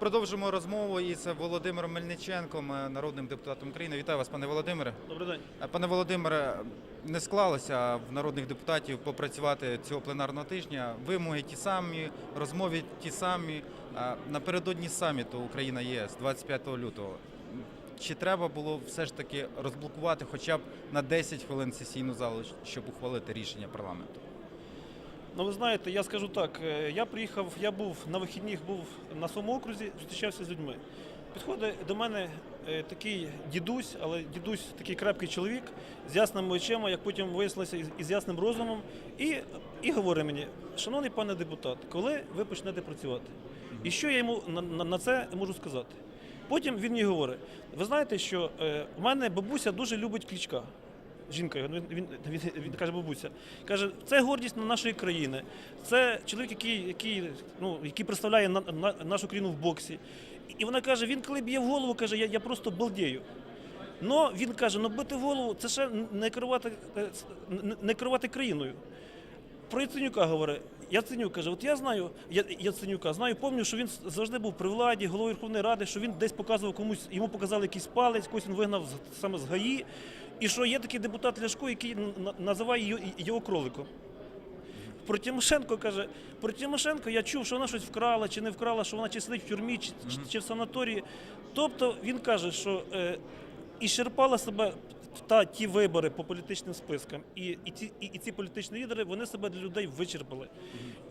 Продовжимо розмову із Володимиром Мельниченком, народним депутатом України. Вітаю вас, пане Володимире. Добрий день. Е, Пане Володимире, не склалося в народних депутатів попрацювати цього пленарного тижня. Вимоги ті самі, розмови ті самі. Е, Напередодні саміту Україна ЄС 25 лютого. Чи треба було все ж таки розблокувати хоча б на 10 хвилин сесійну залу, щоб ухвалити рішення парламенту? Ну ви знаєте, я скажу так. е, Я приїхав, я був на вихідних, був на своєму окрузі, зустрічався з людьми. Підходить до мене е, такий дідусь, але дідусь такий крепкий чоловік з ясними очима, як потім вияснилося, із- ясним розумом, і, і говорить мені, шановний пане депутат, коли ви почнете працювати? І що я йому на, на, на це можу сказати? Потім він мені говорить: ви знаєте, що е, в мене бабуся дуже любить клічка. Жінка, його, він, він, він, він каже, бабуся, каже, це гордість нашої країни. Це чоловік, який, який, ну, який представляє на, на, нашу країну в боксі. І вона каже: він коли б'є в голову, каже, я, я просто балдею. Ну він каже, ну бити голову це ще не керувати, е, не керувати країною. Про Яценюка говорить. Яценюк каже, от я знаю Я- Яценюка, знаю, пам'ятаю, що він завжди був при владі, головою Верховної Ради, що він десь показував комусь, йому показали якийсь палець, когось він вигнав саме з ГАІ. І що є такий депутат Ляшко, який називає його, його кроликом. Про Тимошенко каже, про Тимошенко я чув, що вона щось вкрала чи не вкрала, що вона чи сидить в тюрмі, чи, чи, чи в санаторії. Тобто він каже, що е, і черпала себе та ті вибори по політичним спискам, і, і, ці, і, і ці політичні лідери вони себе для людей вичерпали.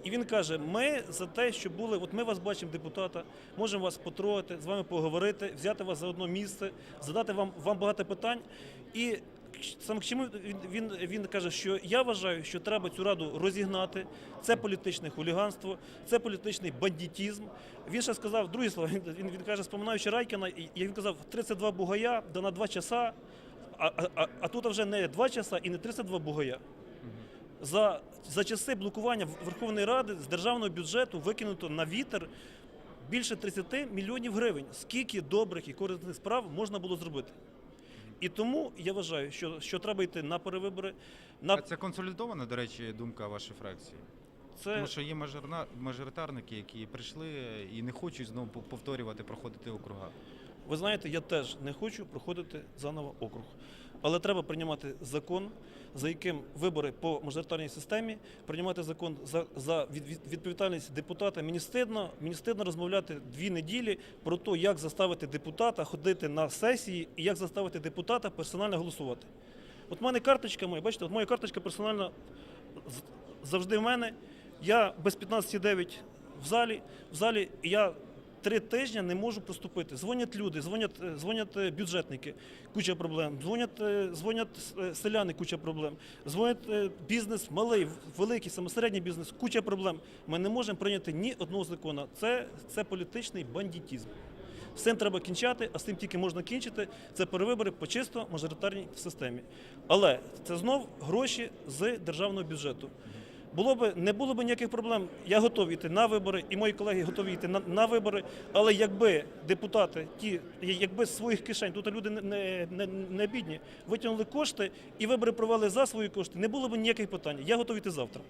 І він каже: ми за те, що були, от ми вас бачимо, депутата, можемо вас потрогати, з вами поговорити, взяти вас за одно місце, задати вам, вам багато питань. І саме к чому він, він, він каже, що я вважаю, що треба цю раду розігнати. Це політичне хуліганство, це політичний бандитізм. Він ще сказав другі слова. Він, він, він каже, споминаючи Райкіна, і він казав 32 бугая, да на 2 часа. А, а, а, тут вже не 2 часа і не 32 бугая. За, за часи блокування Верховної Ради з державного бюджету викинуто на вітер більше 30 мільйонів гривень. Скільки добрих і корисних справ можна було зробити? І тому я вважаю, що, що треба йти на перевибори. На А це консолідована, до речі, думка вашої фракції? це Тому що є мажорна- мажоритарники, які прийшли і не хочуть знову повторювати, проходити округа. Ви знаєте, я теж не хочу проходити заново округ. Але треба приймати закон, за яким вибори по мажоритарній системі, приймати закон за, за від, від- відповідальність депутата. Мені стидно, мені стидно розмовляти дві неділі про те, як заставити депутата ходити на сесії і як заставити депутата персонально голосувати. От в мене карточка моя, бачите, от моя карточка персональна завжди в мене. Я без 15,9 в залі, в залі я три тижні не можу проступити. Дзвонять люди, дзвонять, е, дзвонять е, бюджетники, куча проблем. Дзвонять, е, дзвонять селяни, куча проблем. Дзвонять бізнес, малий, великий, саме середній бізнес, куча проблем. Ми не можемо прийняти ні одного закону. Це, це політичний бандитізм. З цим треба кінчати, а з тим тільки можна кінчити. Це перевибори по чисто мажоритарній системі. Але це знов гроші з державного бюджету. Було би не було б ніяких проблем. Я готовий йти на вибори, і мої колеги готові йти на, на вибори. Але якби депутати, ті, якби з своїх кишень, тут люди не, не, не, бідні, витягнули кошти і вибори провели за свої кошти, не було б ніяких питань. Я готовий йти завтра.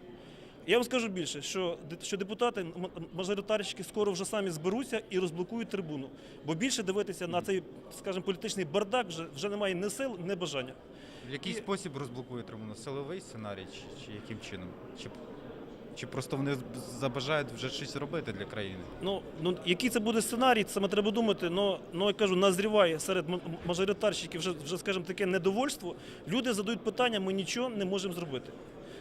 Я вам скажу більше, що, що депутати, мажоритарщики скоро вже самі зберуться і розблокують трибуну. Бо більше дивитися на цей, скажімо, політичний бардак вже, вже немає ні сил, ні бажання. В який І- спосіб розблокує трибуну? Силовий сценарій, чи, чи яким чином? Чи, чи просто вони забажають вже щось робити для країни? Ну, ну який це буде сценарій, це ми треба думати. Ну, ну я кажу, назріває серед мажоритарщиків вже, вже скажімо, таке недовольство. Люди задають питання, ми нічого не можемо зробити.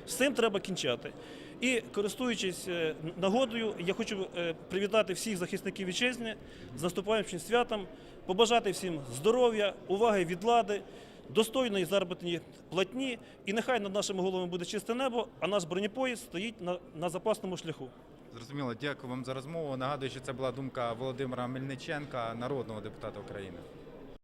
З цим треба кінчати. І користуючись е, нагодою, я хочу е, привітати всіх захисників вітчизни з наступаючим святом, побажати всім здоров'я, уваги від влади, достойної заробітної платні. І нехай над нашими головами буде чисте небо, а наш бронепоїзд стоїть на, на запасному шляху. Зрозуміло, дякую вам за розмову. Нагадую, що це була думка Володимира Мельниченка, народного депутата України.